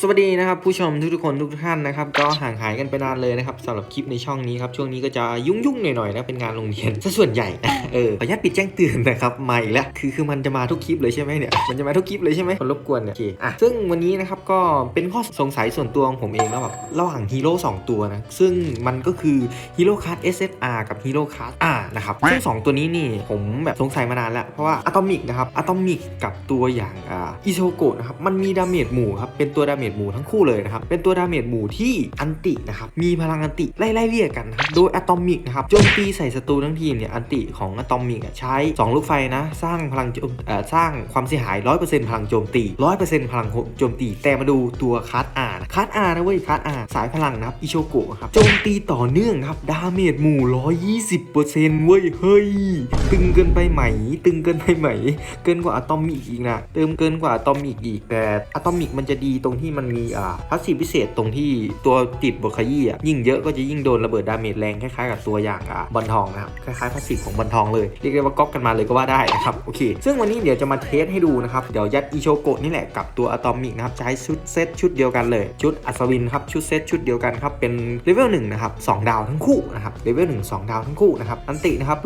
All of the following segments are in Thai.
สวัสดีนะครับผู้ชมทุกๆคนทุกท่านนะครับก็ห่างหายกันไปนานเลยนะครับสำหรับคลิปในช่องนี้ครับช่วงนี้ก็จะยุ่งๆหน่อยๆนะเป็นงานโรงเรียนซะส่วนใหญ่นะเออขออนุญาตปิดแจ้งเตือนนะครับมาอีกแล้วคือคือมันจะมาทุกคลิปเลยใช่ไหมเนี่ยมันจะมาทุกคลิปเลยใช่ไหมคนรบกวนเนี่ยโอเคอะซึ่งวันนี้นะครับก็เป็นข้อสงสัยส่วนตัวของผมเองนะแบบระหว่างฮีโร่สองตัวนะซึ่งมันก็คือฮีโร่คัส SSR กับฮีโร่คัส R นะครับซึ่งสองตัวนี้นี่ผมแบบสงสัยมานานแล้วเพราะว่าอะตอมิกนะครับอะตอมิกกับตัวอย่างอ่าอิโชโกะนะครับมันมีดาเมจหมู่ครับเป็นตัวดาเมจหมู่ทั้งคู่เลยนะครับ เป็นตัวดาเมจหมู่ที่อันตินะครับ มีพลังอันติไล่ไล่เรียกกันนะครับโดยอะตอมิกนะครับโจมตีใส่ศัตรูทั้งทีมเนี่ยอันติของอะตอมิกใช้ 2 ลูกไฟนะ สร้างพลังโจมสร้างความเสียหาย 100%พลังโจมตี 100%พลังโจมตี แต่มาดูตัวคัสอาร์คัสอาร์นะเว้ยคัสอาร์สายพลังนะครับอิโชโกะครับโจมตีต่อเนื่องครับดาเมจหมู่ 120%เว้ยเฮ้ยตึงเกินไปไหม ตึงเกินไปไหม เกินกว่าอะตอมิกอีกนะเติมเกินกว่าอะตอมิกอีกแต่อะตอมิกมันจะดีตรงที่มันมีอ่าพาสซีพิเศษตรงที่ตัวติดบทขยี้อะยิ่งเยอะก็จะยิ่งโดนระเบิดดาเมจแรงคล้ายๆกับตัวอย่างอ่าบอลทองนะครับคล้ายๆพาสซีของบอลทองเลยเรียกได้ว่าก๊อปกันมาเลยก็ว่าได้นะครับโอเค ซึ่งวันนี้เดี๋ยวจะมาเทสให้ดูนะครับเดี๋ยวยัดอิโชโกะนี่แหละกับตัวอะตอมิกนะครับให้ชุดเซตชุดเดียวกันเลย ชุดอัศวินครับชุดเซตชุดเดียวกันครับเป็นเลเวลหนึ่งนะครับสองดาวทั้งคู่นะครับเลเวลหนึ่งสองดาวทั้งคู่นะครับอันตินะครับ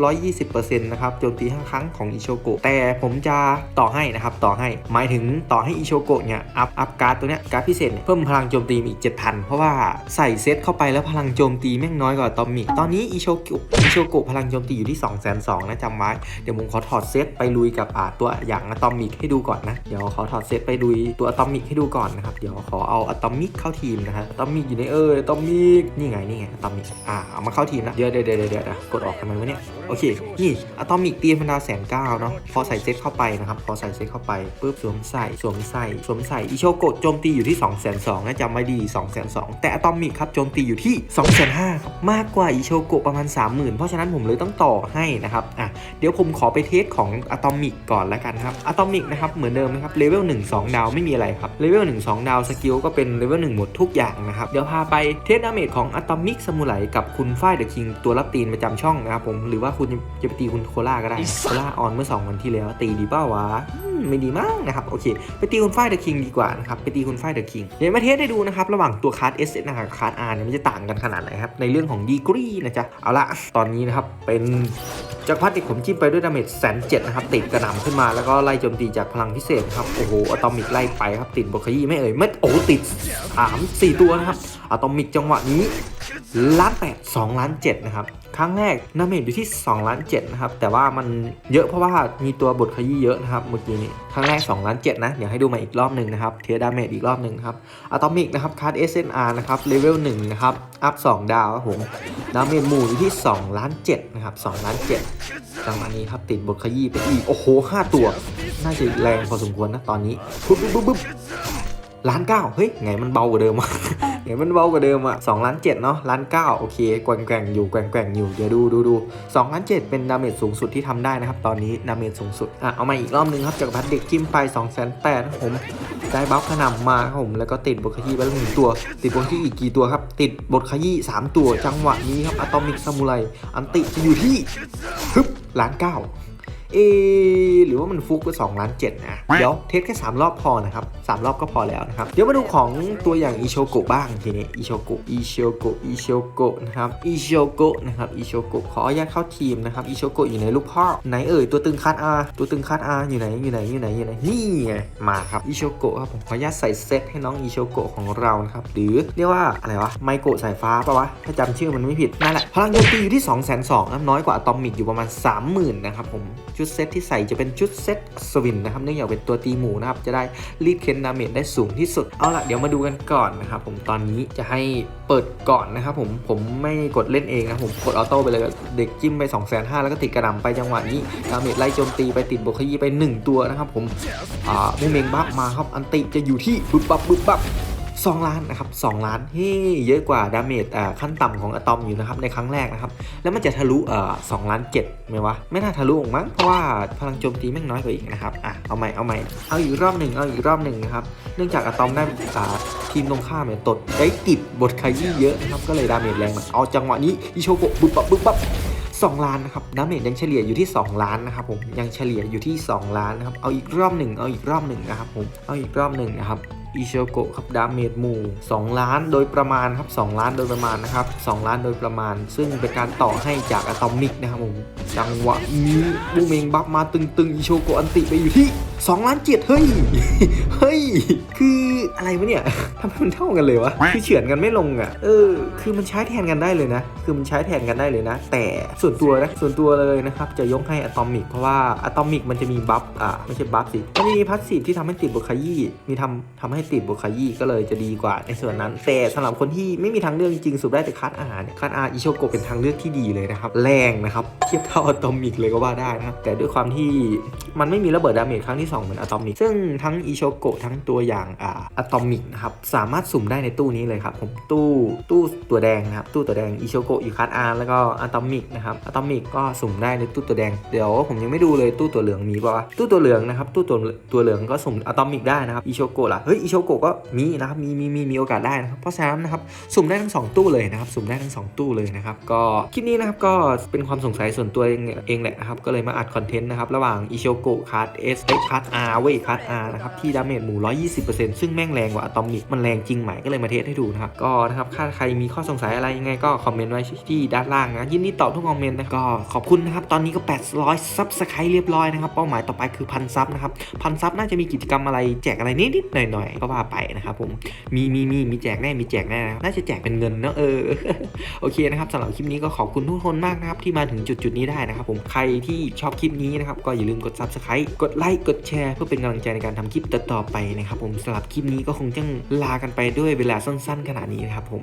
120%นะครับโจมตีห้าครั้งของอิโชโกะแต่ผมจะต่อให้นะครับต่อให้หมายถึงต่อให้อิโชโกะเนี่ยอัพอัพการ์ดตัวเนี้ยการพิเศษเนี่ยเพิ่มพลังโจมตีอีก 7,000 เพราะว่าใส่เซตเข้าไปแล้วพลังโจมตีแม่งน้อยกว่าอะตอมิก ตอนนี้อิโชกะอิโชกะพลังโจมตีอยู่ที่ 2 2 0 0 0นะจำไว้ เดี๋ยวผมขอถอดเซตไปลุยกับอาตัวอย่างอะตอมิกให้ดูก่อนนะ เดี๋ยวขอถอดเซตไปลุยตัวอะตอมิกให้ดูก่อนนะครับ เดี๋ยวขอเอาอะตอมิกเข้าทีมนะครับอะตอมิกอยู่ในเอออะตอมิก นี่ไงนี่ไงอะตอมิก อ่าเอามาเข้าทีมนะ เดี๋ยวเดี๋ยวเดี๋ยวเดี๋ยวเดี๋ยวกดออกทำไมวะเนี่ย โอเค นี่อะตอมิกตีธรรมดาแสนเก้าเนาะ พอใส่เซตเข้าไปนะครับ พอใส่เซตเข้าไปปุ๊บสวมใส่สวมใส่สวมใส่อิโชโกะโจมตีอยู่ที่2 2 0 0 0นะจำไว้ดี 2 2 0 0 0 แต่อะตอมิกครับโจมตีอยู่ที่ 2 5 0 0 0ครับมากกว่าอิโชโกะประมาณ 30,000 เพราะฉะนั้นผมเลยต้องต่อให้นะครับอะเดี๋ยวผมขอไปเทสของอะตอมิกก่อนแล้วกันครับอะตอมิกนะครับเหมือนเดิมนะครับเลเวล1 2 ดาวไม่มีอะไรครับเลเวล1 2 ดาวสกิลก็เป็นเลเวล1หมดทุกอย่างนะครับเดี๋ยวพาไปเทสดาเมจของอะตอมิกสมุไรกับคุณฝ้ายเดอะคิงตัวรับตีนประจำช่องนะครับผมหรือว่าคุณจะไปตีคุณโคล่าก็ได้นะโคล่าออนเมื่อ 2 วันที่แล้วตีดีเปล่าวะอืมไม่ดีมากนะครับโอเค ไปตีคุณฝ้ายเดอะคิงดีกว่านะครับไปตีคุณฝ้ายเดอะคิงเดี๋ยวมาเทสได้ดูนะครับ ระหว่างตัวคาร์ดเอสนะครับคาร์ดอาร์เนี่ยมันจะต่างกันขนาดไหนครับ ในเรื่องของดีกรีนะจ๊ะ เอาละตอนนี้นะครับ เป็นจากพัดที่ผมจิ้มไปด้วยดาเมจแสนเจ็ดนะครับ ติดกระหน่ำขึ้นมาแล้วก็ไล่โจมตีจากพลังพิเศษครับ โอ้โหอะตอมิกไล่ไปครับติดบทขยี้ไม่เอ่ยเม็ดโอ้ติดสามสี่ตัวนะครับ อะตอมิกจังหวะนี้ล้านแปดสองล้านเจ็ดนะครับ ครั้งแรกดาเมจอยู่ที่2ล้าน7นะครับ แต่ว่ามันเยอะเพราะว่ามีตัวบทขยี้เยอะนะครับเมื่อกี้นี้ครั้งแรก2ล้าน7นะเดี๋ยวให้ดูมาอีกรอบหนึ่งนะครับเทียดาเมจอีกรอบหนึ่งครับอะตอมิกนะครับคัส SNR นอาร์นะครับเลเวล1นะครับอัพ2ดาวครับผมดาเมจหมู่อยู่ที่2ล้าน7นะครับ2ล้าน7จังหวะนี้ครับติดบทขยี้ไปอีกโอ้โห5ตัว น่าจะแรงพอสมควรนะตอนนี้ปุ๊บปุ๊บปุ๊บปุ๊บล้านเก้าเฮ้ยไงมันเบากว่าเดิมวะ ไงมันเบากว่าเดิมอะสองล้านเจ็ดเนาะล้านเก้าโอเคแกว่งแกว่งอยู่แกว่งแกว่งอยู่เดี๋ยวดูดูดูสองล้านเจ็ดเป็นดาเมจสูงสุดที่ทำได้นะครับ ตอนนี้ดาเมจสูงสุดอะเอามาอีกรอบนึงครับจากรพัดเด็กจิ้มไป2องแสนแปดผมได้บัฟขนำมาครับผมแล้วก็ติดบทขยี้ไปแล้วหนึ่งตัว ติดบทขยี้อีกกี่ตัวครับ ติดบทขยี้สามตัวจังหวะนี้ครับอะตอมิกซามูไรอันติจะอยู่ที่ฮึบล้านเก้า เอะหรือว่ามันฟุกไปสองล้านเจ็ดนะเดี๋ยวเทสแค่สามรอบพอนะครับสามรอบก็พอแล้วนะครับเดี๋ยวมาดูของตัวอย่างอิโชโกะบ้างทีนี้อิโชโกะอิโชโกะอิโชโกะนะครับอิโชโกะนะครับอิโชโกะขออนุญาตเข้าทีมนะครับอิโชโกะอยู่ในรูปภาพไหนเอ่ยตัวตึงคัดอาตัวตึงคัดอาอยู่ไหนอยู่ไหนอยู่ไหนอยู่ไหนนี่ไงมาครับอิโชโกะครับผมขออนุญาตใส่เซตให้น้องอิโชโกะของเรานะครับหรือเรียกว่าอะไรวะไมโกะสายฟ้าปะวะถ้าจำชื่อมันไม่ผิดนั่นแหละพลังโจมตีอยู่ที่2 2 0 0 0นะน้อยกว่าอะตอมิกอยู่ประมาณ 30,000นะครับผมชุดเซตที่ใส่จะเป็นชุดเซตสวินนะครับเนื่องจากเป็นตัวตีหมูนะครับจะได้รีดเค้นดาเมจได้สูงที่สุด เอาละเดี๋ยวมาดูกันก่อนนะครับผมตอนนี้จะให้เปิดก่อนนะครับผมผมไม่กดเล่นเองนะผมกดออโต้ไปเลยเด็กจิ้มไป2 5 0 0 0แล้วก็ติดกระหน่ำไปจังหวะนี้ดาเมจไล่โจมตีไปติดโบคยีไป 1 ตัวนะครับผมอ่ามูเมงบัฟมาครับอันติจะอยู่ที่บึบบับบึบบับ 2 ล้านนะครับ2ล้านเฮ้ยเยอะกว่าดาเมจอ่าขั้นต่ำของอะตอมอยู่นะครับในครั้งแรกนะครับ แล้วมันจะทะลุเอ่อ2ล้าน7ไหมวะ ไม่น่าทะลุออกมั้งเพราะว่าพลังโจมตีแม่งน้อยกว่าอีกนะครับอะเอาใหม่เอาใหม่เอาอีกรอบหนึ่งเอาอีกรอบหนึ่งนะครับเนื่องจากอะตอมได้อ่าทีมตรงข้ามเนี่ยตดได้ติดบทขยี้เยอะนะครับก็เลยดาเมจแรงมาเอาจังหวะนี้อิโชโกะบึ๊บบับบึ๊บบับ2 ล้านนะครับดาเมจยังเฉลี่ยอยู่ที่ 2 ล้านนะครับผมยังเฉลี่ยอยู่ที่ 2 ล้านนะครับเอาอีกรอบหนึ่งเอาอีกรอบหนึ่งนะครับผมเอาอีกรอบหนึ่งนะครับ อิโชโกะครับดาเมจหมู่ 2 ล้านโดยประมาณครับ 2 ล้านโดยประมาณนะครับ 2 ล้านโดยประมาณ ซึ่งเป็นการต่อให้จากอะตอมิกนะครับผมจังหวะนี้บูเมงบัฟมาตึงๆอิโชโกะอันติไปอยู่ที่ 2 ล้านเจ็ดเฮ้ย เฮ้ย คือ อะไรวะเนี่ยทำไมมันเท่ากันเลยวะคือเฉือนกันไม่ลงอะเออคือมันใช้แทนกันได้เลยนะ คือมันใช้แทนกันได้เลยนะ แต่ส่วนตัวนะส่วนตัวเลยนะครับจะยกให้อะตอมิกเพราะว่าอะตอมิกมันจะมีบัฟอ่าไม่ใช่บัฟสิมันจะมีพัสซีฟที่ทำให้ติดบุคายี่มีทำทำให้ติดบุคายี่ก็เลยจะดีกว่าในส่วนนั้น แต่สำหรับคนที่ไม่มีทางเลือกจริงๆสุดได้แต่คัดอาเนี่ยคัดอาอิโชโกะเป็นทางเลือกที่ดีเลยนะครับแรงนะครับเทียบเท่าอะตอมิกเลยก็ว่าได้นะครับแต่ด้วยความที่มันไม่มีระเบิดดาเมจครั้งที่สองเหมือนอะตอมิกซึ่งทั้งอิโชโกะทั้งตัวอย่างอ่าอะตอมิกนะครับสามารถสุ่มได้ในตู้นี้เลยครับผมตู้ตู้ตัวแดงนะครับตู้ตัวแดงอิโชโกะอยู่คัดอาร์แล้วก็อะตอมิกนะครับอะตอมิกก็สุ่มได้ในตู้ตัวแดงเดี๋ยวผมยังไม่ดูเลยตู้ตัวเหลืองมีป่าวะตู้ตัวเหลืองนะครับตู้ตัวตัวเหลืองก็สุ่มอะตอมิกได้นะครับอิโชโกะล่ะเฮ้ยอิโชโกะก็มีนะครับมีมีมีมีโอกาสได้นะครับเพราะฉะนั้นนะครับสุ่มได้ทั้ง 2 ตู้เลยนะครับสุ่มได้ทั้ง 2 ตู้เลยนะครับก็คลิปนี้นะครับก็เป็นความสงสัยส่วนตัวเองเองแหละนะครับก็เลยมาอัดคอนเทนต์นะครับระหว่างอิโชโกะคัสเอสเอ็กคัสอาร์เวคัสอาร์นะครับที่ดาเมจหมู่120%ซึ่งแม่งแรงกว่าอะตอมิกมันแรงจริงไหมก็เลยมาเทสให้ดูนะครับก็นะครับถ้าใครมีข้อสงสัยอะไรยังไงก็คอมเมนต์ไว้ที่ด้านล่างนะยินดีตอบทุกคอมเมนต์นะก็ขอบคุณนะครับตอนนี้ก็ 800ซับสไครต์เรียบร้อยนะครับเป้าหมายต่อไปคือพันซับนะครับพันซับน่าจะมีกิจกรรมอะไรแจกอะไรนิดๆหน่อยๆก็ว่าไปนะครับผมมีมีมีมีแจกแน่มีแจกแน่นะน่าจะแจกเป็นเงินเนอะเออโอเคนะครับสำหรับคลิปนี้ก็ขอบคุณทุกคนมากนะครับที่มาถึงจุดจุดๆนี้ได้นะครับผมใครที่ชอบคลิปนี้นะครับก็อย่าลืมกด subscribe กดไลค์กดแชร์เพื่อเป็นกำลังใจในการทำคลิปต่อๆไปนะครับผมสำหรับคลิปนี้ก็คงจะลากันไปด้วยเวลาสั้น ๆ ขนาดนี้นะครับผม